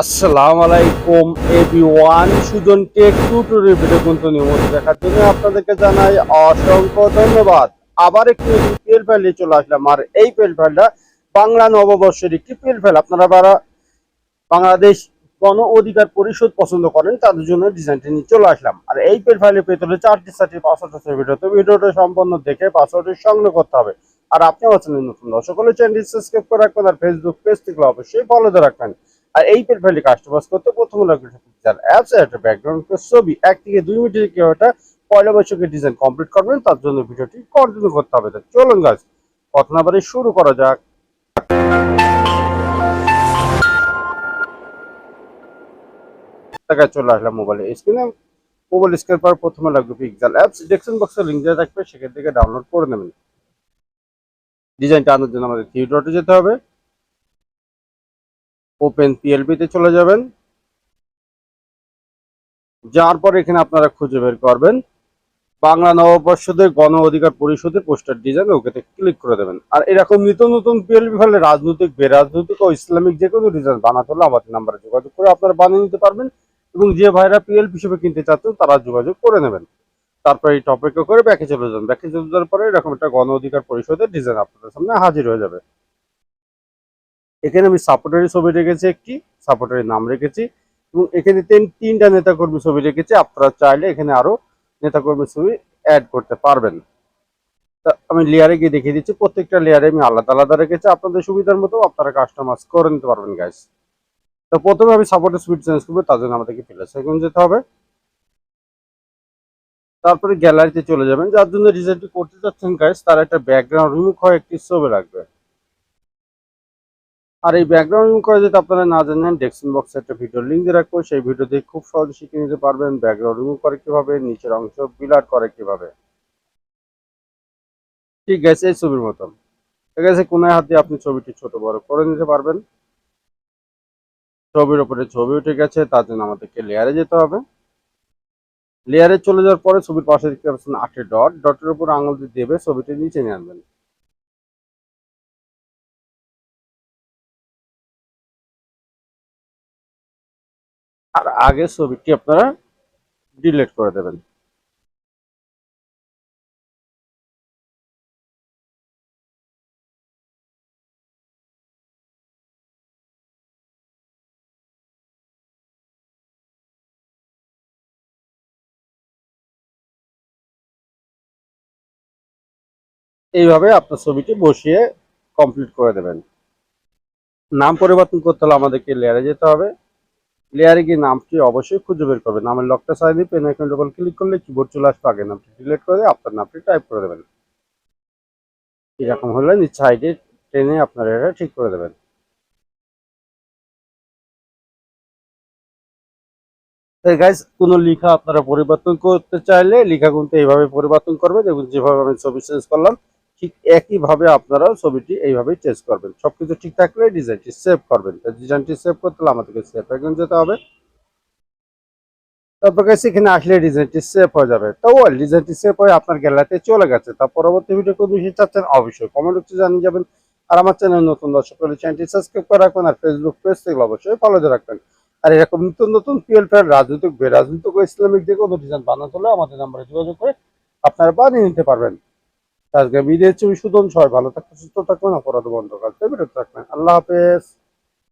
আসসালামু আলাইকুম everyone Sujan tech tutorial video কিন্তু নিয়মিত দেখার জন্য আপনাদেরকে জানাই অসংখ্য ধন্যবাদ। আবার একটি পিএল ফাইল নিয়ে চলে আসলাম। আর এই পিএল ফাইলটা বাংলা নববর্ষের একটি পিএল ফাইল আপনারা যারা বাংলাদেশ গণ অধিকার পরিষদ পছন্দ করেন, তাদের জন্য ডিজাইনটি নিয়ে চলে আসলাম। আর এই পেল ফাইলে পেতে হলে চারটি চারটি পাসওয়ার্ড আছে ভিডিওতে ভিডিওটা সম্পূর্ণ দেখে পাসওয়ার্ডটি সংগ্রহ করতে হবে। আর আপনি আছেন নতুন দর্শক হলে চ্যানেলটি সাবস্ক্রাইব করে রাখবেন। আর ফেসবুক পেজ থেকে অবশ্যই ফলো দিয়ে রাখবেন। আর এই পেল ফাইলটি কাস্টমাইজ করতে প্রথম লাগবে পিকচার অ্যাপস একটা ব্যাকগ্রাউন্ড ছবি, এক থেকে দুই মিনিটের কেউ একটা পয়লা বৈশাখের ডিজাইন কমপ্লিট করবেন, তার জন্য ভিডিওটি কন্টিনিউ করতে হবে। চলুন গাছ কথা না শুরু করা যাক। চলে আসলাম মোবাইলে স্ক্রিনে মোবাইল স্ক্রিন পর প্রথমে লাগবে পিক্সেল অ্যাপস ডেসক্রিপশন বক্সে লিঙ্ক দেওয়া থাকবে, সেখান থেকে ডাউনলোড করে নেবেন। ডিজাইনটা আনার জন্য আমাদের ডটে যেতে হবে। ওপেন পিএলপি তে চলে যাবেন। যাওয়ার পর এখানে আপনারা খুঁজে বের করবেন। বাংলা নববর্ষদের গণ অধিকার পরিষদের পোস্টার ডিজাইন ওকেতে ক্লিক করে দেবেন। আর এরকম নিত্য নতুন পিএলপি ফলে রাজনৈতিক, বেরাজনৈতিক ও ইসলামিক যে কোনো ডিজাইন বানাতে হলে আমাদের নাম্বারে যোগাযোগ করে আপনারা বানিয়ে নিতে পারবেন এবং যে ভাইরা পিএলপি হিসেবে কিনতে চাচ্ছেন তারা যোগাযোগ করে নেবেন। তারপর এই টপিকে করে ব্যাকে চলে যান। ব্যাকে চলে যাওয়ার পরে এরকম একটা গণ অধিকার পরিষদের ডিজাইন আপনাদের সামনে হাজির হয়ে যাবে। এখানে আমি সাপোর্টারি ছবি রেখেছি একটি সাপোর্টারি নাম রেখেছি এবং এখানে তিন, তিনটা নেতাকর্মী ছবি রেখেছি। আপনারা চাইলে এখানে আরও নেতাকর্মী ছবি অ্যাড করতে পারবেন। তা আমি লেয়ারে গিয়ে দেখিয়ে দিচ্ছি। প্রত্যেকটা লেয়ারে আমি আলাদা আলাদা রেখেছি। আপনাদের সুবিধার মতো আপনারা কাস্টমাইজ করে নিতে পারবেন গাইস তো প্রথমে আমি সাপোর্টের স্পিড চেঞ্জ করব, তার জন্য আমাদেরকে প্লে সেকেন্ড যেতে হবে। তারপরে গ্যালারিতে চলে যাবেন। যার জন্য ডিজাইনটি করতে যাচ্ছেন গাইস তার একটা ব্যাকগ্রাউন্ড রিমুভ হয় একটি ছবি রাখবে আর এই ব্যাকগ্রাউন্ড করে যদি আপনারা না জানেন ডেস্কশন বক্সে একটা ভিডিও লিঙ্ক দিয়ে রাখব। সেই ভিডিও দিয়ে খুব সহজে শিখে নিতে পারবেন ব্যাকগ্রাউন্ড রিমুভ করে কীভাবে, নিচের অংশ বিলার করে কীভাবে। ঠিক আছে, এই ছবির মতন ঠিক আছে, কোনায় হাত আপনি ছবিটি ছোট, বড় করে নিতে পারবেন। ছবির উপরে ছবি উঠে গেছে, তার জন্য আমাদেরকে লেয়ারে যেতে হবে। লেয়ারে চলে যাওয়ার পরে ছবির পাশে দেখতে পাচ্ছেন আটটি ডট ডটের উপর আঙুল দিয়ে দেবে, ছবিটি নিচে নিয়ে আনবেন। আর আগে ছবিটি আপনারা ডিলেট করে দেবেন। এইভাবে আপনার ছবিটি বসিয়ে কমপ্লিট করে দেবেন। নাম পরিবর্তন করতে হলে আমাদেরকে লেয়ারে যেতে হবে। লেয়ারে গিয়ে নামটি অবশ্যই খুঁজে বের করবেন। নামের লকটা side pen icon double click করলে কিবোর্ড চলে আসবে। আগে নামটি ডিলিট করে আপনার নামটি টাইপ করে দেবেন। এরকম হলে নিচ সাইডে টেনে আপনার এটা ঠিক করে দেবেন। গাইজ কোনো লেখা আপনারা পরিবর্তন করতে চাইলে লেখা কিন্তু এইভাবে পরিবর্তন করবেন এবং যেভাবে আমি ছবি চেঞ্জ করলাম ঠিক একইভাবে আপনারা ছবিটি এইভাবেই চেঞ্জ করবেন। সবকিছু ঠিক থাকলে ডিজাইনটি সেভ করবেন। ডিজাইনটি সেভ করতে হলে আমাদেরকে সেভ এখন যেতে হবে। তারপর কাছে এখানে আসলে ডিজাইনটি সেভ হয়ে যাবে। তো ওয়েল ডিজাইনটি সেভ হয়ে আপনার গ্যালারিতে চলে গেছে। তার পরবর্তী ভিডিও কোন বিষয়ে চাচ্ছেন অবশ্যই কমেন্ট হচ্ছে জানিয়ে যাবেন। আর আমার চ্যানেল নতুন দর্শক হলে চ্যানেলটি সাবস্ক্রাইব করে রাখবেন আর ফেসবুক পেজ থেকে অবশ্যই ফলো দিয়ে রাখবেন। আর এরকম নতুন নতুন পিএল ফেয়ার রাজনৈতিক, বেরাজনৈতিক ও ইসলামিক যে কোনো ডিজাইন বানাতে হলে আমাদের নাম্বারে যোগাযোগ করে আপনারা বানিয়ে নিতে পারবেন। আজকে বিদেশ ছবি সুদন সবাই ভালো থাকবেন, সুস্থ থাকবেন, অপরাধ বন্ধ কাজ থাকবেন। আল্লাহ হাফেজ।